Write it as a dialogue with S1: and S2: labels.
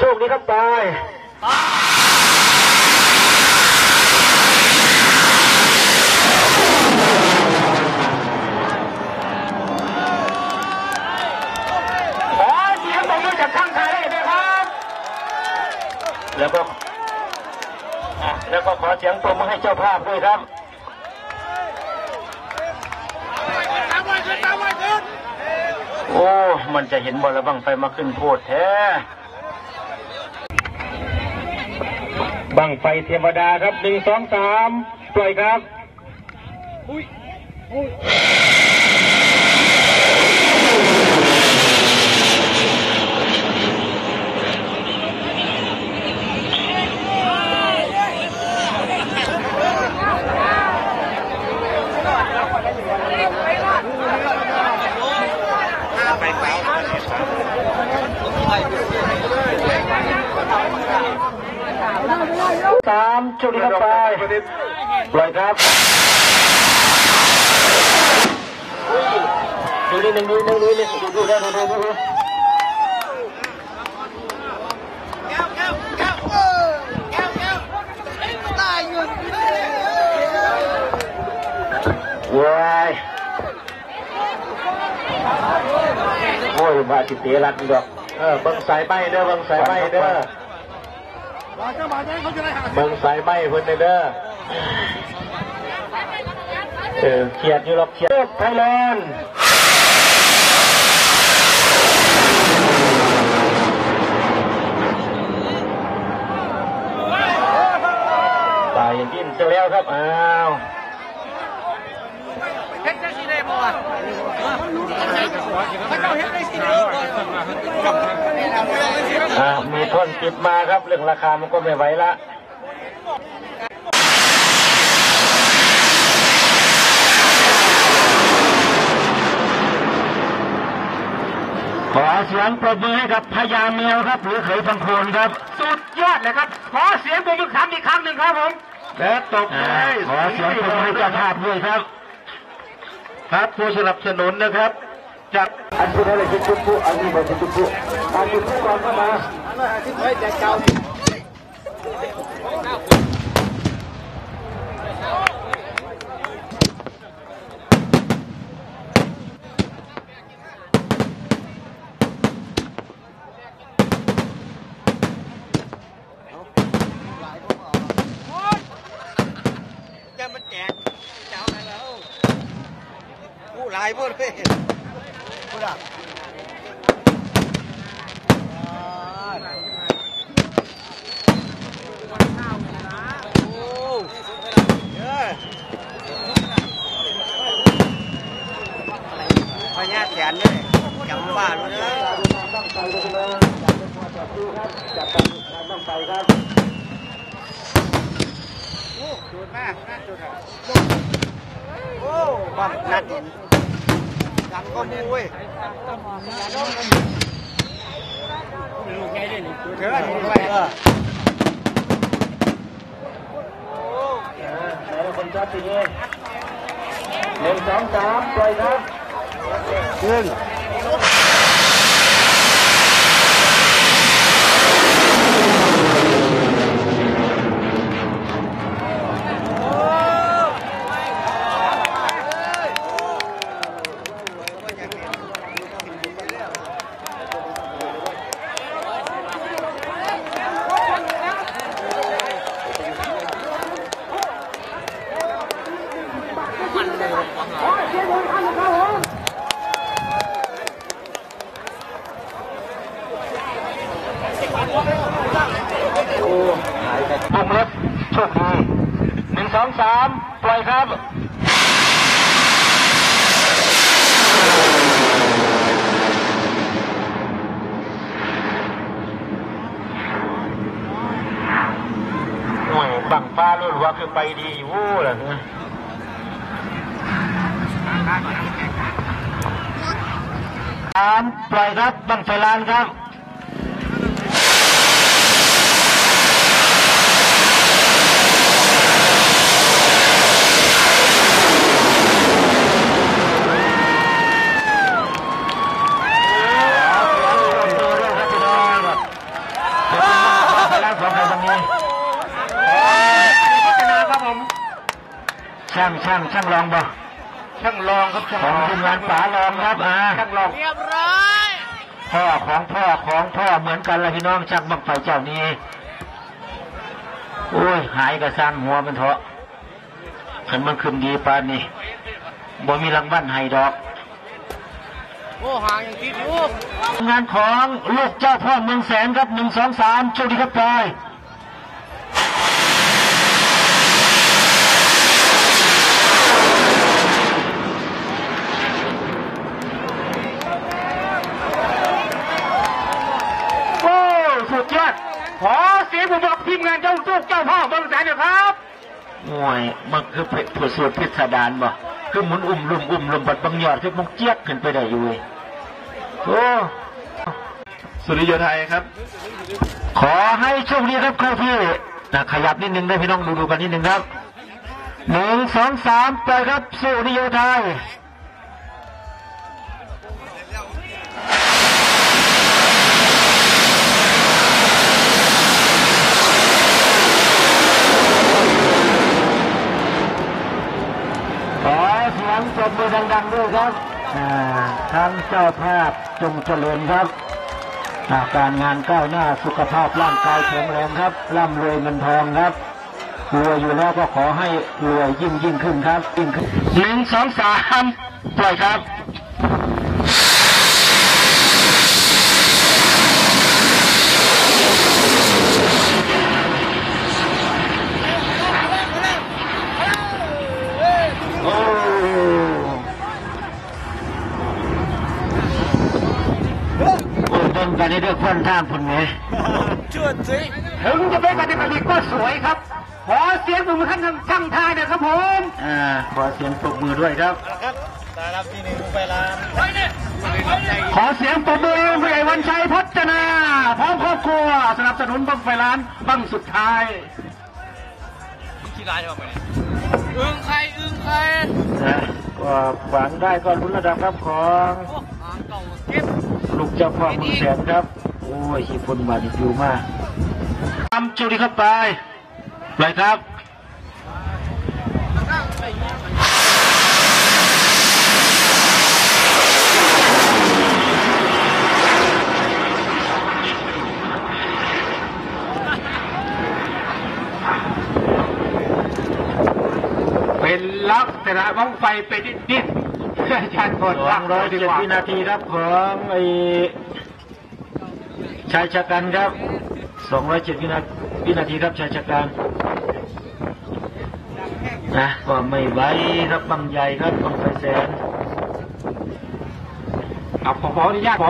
S1: โชคดีครับไปขอเสียงปรบมือจากข้างใครด้วยครับ แล้วก็อะแล้วก็ขอเสียงปรบมือให้เจ้าภาพด้วยครับ โอ้ มันจะเห็นบอลระบังไฟมาขึ้นโพดแท้ บังไฟเทวดาครับหนึ่งสองสามปล่อยครับ สามจุดครับไปปล่อยครับดูนี่หนึ่งดูหนึ่งดูนี่ดูดูดูดูดูว้ายโอ้ยบาจิตเตรักดอกเออบิ่งสายไม้เด้อบิ่งสายไม้เด้อ เบิ่งสายไหมเพิ่นเด้อเออเขียดอยู่หรอกเขียดไทยแลนด์ตายยินเสียแล้วครับอ้าว อ่ามีท่อนปิดมาครับเรื่องราคามันก็ไม่ไหวละขอเสียงปรบมือให้กับพญาเมียวครับหรือเขยพังโคนครับ
S2: สุดยอดเลยครับ ขอเสียงตัวยุคคำอีกครั้งหนึ่งครับผม
S1: และตบมือขอเสียงปรบมือให้เจ้าภาพด้วยครับ ครับผู้สนับสนุนนะครับ จากอันผู้นั้นเลยจุ๊บปุ๊อันนี้บอกจุ๊บปุ๊อันจุ๊บปุ๊ก่อนเข้ามา
S2: พ ญาแขนเลยจำว่าเลย
S1: ต้องไปเลยนะจับดูครับจับไปต้องไปครับ
S2: จุดมากน่าจุดโอ้บ้านัด เห็นยังก็มูเว้ยลูกไงเด่นเถอะด้วยเออ
S1: ไหนคนชอบทีนี้หนึ่งสองสามปล่อยครับ
S2: ขึ้น
S1: โอ้หายไปปุ่มเล็บโชคดีหนึ่ง สามปล่อยครับโอ้ยบังฟ้าลุ่นว่าคือไปดีอยู่เหรอเนี่ยสามปล่อยครับบังไฟลานครับ เช่างช่างช่างลองบ่
S2: ช่างรองครับช่าง
S1: ของ
S2: รอง
S1: ทีมงานป๋าลองครับอ่า
S2: ช่างรอง
S3: เรียบร้อย
S1: พ่อของพ่อของพ่อเหมือนกันเลยพี่น้องช่างบังไฟเจ้านี้โอ้ยหายกระสร้างหัวมันเถอะขันมันขึ้นดีปานนี่บ่มีรางวัลให้ดอก
S3: โอ้ห่างอย่างที่ดู
S1: งานของลูกเจ้าพ่อเมืองแสนครับหนึ่งสองสามโชคดีครับปลายโอ้สุดยอด
S2: ขอเสียงผมกับทีม งานเจ้าลูกเจ้าพ่อเมืองแสนนะครับ
S1: มวยมันคือเผ็ดผัวสูตรพิสดารบ่คือหมุนอุ้มลุ่มอุ้มลุ่มบัดบางยอดคือมันเจี๊ยกขึ้นไปได้อยู่เว้ยโอ้
S2: สุริโยไทยครับ
S1: ขอให้โชคดีครับเข้าที่นะขยับนิดนึงได้พี่น้องดูดูกันนิดนึงครับหนึ่งสองสามไปครับสู้นิโยไทย ดังๆด้วยครับอ่าทั้งเจ้าภาพจงเจริญครับอาการงานก้าวหน้าสุขภาพร่างกายแข็งแรงครับร่ำรวยเงินทองครับรวยอยู่แล้วก็ขอให้รวยยิ่งยิ่งขึ้นครับยิ่งขึ้นหนึ่งสองสามปล่อยครับ โอ้โอ้ เดินกันในเรื่องพ่นท่ามพุ่นไง
S3: ชื่อสิ
S2: ถึงจะเป็นปฏิบัติก็สวยครับ ขอเสียงผมท่านช่างทายหนะครับผม
S1: อ่าขอเสียงปรบมือด้วยครับ
S3: ครับได้รับที่หนึ่งไปล้านไปเนี่ย
S2: ขอเสียงปรบมือผู้ใหญ่วันชัยพัฒนา พร้อมครอบครัว สนับสนุนบังไฟล้านบังสุดท้าย
S3: ที่ร้านจะบอกไปเนี่ยอึ้งใครอึ้งใคร
S1: นะก็หวังได้ก็ลุ้นระดับครับของ ลูกเจ้าพ่อมืองแสนครับ โอ้ยขี้ฝนบาดอีกอยู่มากทำโชคดีครับไปไปครับ
S2: เป็นลักษณะบังไฟเป็นนิด อาจารย์พล
S1: สองร้อยเจ็ดวินาทีครับของไอ้ชายชะกันครับสองร้อยเจ็ดวินาวินาทีครับชายชะกันนะก็ไม่ไหวครับบางใหญ่ครับบางไฟแสน
S2: เอาขอขออนุญาตขอ